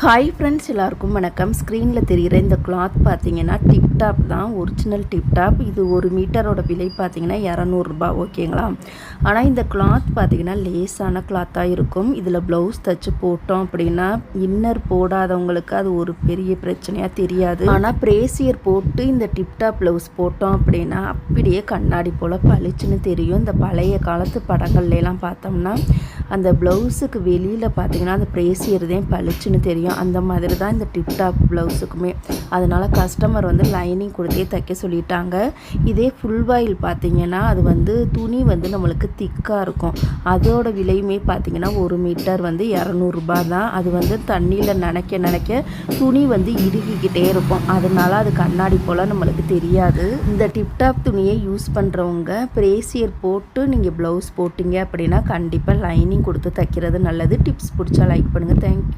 Hi friends எல்லாருக்கும் வணக்கம். ஸ்க்ரீனில் தெரிகிற இந்த கிளாத் பார்த்தீங்கன்னா டிப்டாப் தான் ஒரிஜினல் டிப்டாப் இது ஒரு மீட்டரோட விலை பார்த்தீங்கன்னா இரநூறுபா ஓகேங்களா? ஆனால் இந்த கிளாத் பார்த்தீங்கன்னா லேஸான கிளாத்தாக இருக்கும். இதில் ப்ளவுஸ் தச்சு போட்டோம் அப்படின்னா இன்னர் போடாதவங்களுக்கு அது ஒரு பெரிய பிரச்சனையாக தெரியாது. ஆனால் பிரேசியர் போட்டு இந்த டிப்டாப் ப்ளவுஸ் போட்டோம் அப்படின்னா அப்படியே கண்ணாடி போல் பளிச்சுன்னு தெரியும். இந்த பழைய காலத்து படங்கள்லாம் பார்த்தோம்னா அந்த ப்ளவுஸுக்கு வெளியில் பார்த்தீங்கன்னா அந்த பிரேசியர் தான் பளிச்சுன்னு தெரியும். அந்த மாதிரி தான் இந்த டிப்டாப் ப்ளவுஸுக்குமே. அதனால் கஸ்டமர் வந்து லைனிங் கொடுத்தே தைக்க சொல்லிட்டாங்க. இதே ஃபுல் வாயில் பார்த்தீங்கன்னா அது வந்து துணி வந்து நம்மளுக்கு திக்காக இருக்கும். அதோட விலையுமே பார்த்தீங்கன்னா ஒரு மீட்டர் வந்து இரநூறுபா தான் அது வந்து தண்ணியில் நனைக்க நினைக்க துணி வந்து இறுகிக்கிட்டே இருக்கும். அதனால அது கண்ணாடி போல் நம்மளுக்கு தெரியாது. இந்த டிப்டாப் துணியை யூஸ் பண்ணுறவங்க பிரேசியர் போட்டு நீங்கள் ப்ளவுஸ் போட்டிங்க அப்படின்னா கண்டிப்பாக லைனிங் லைனிங் கொடுத்து தைக்கிறது நல்லது. டிப்ஸ் பிடிச்சா லைக் பண்ணுங்கள் தேங்க்யூ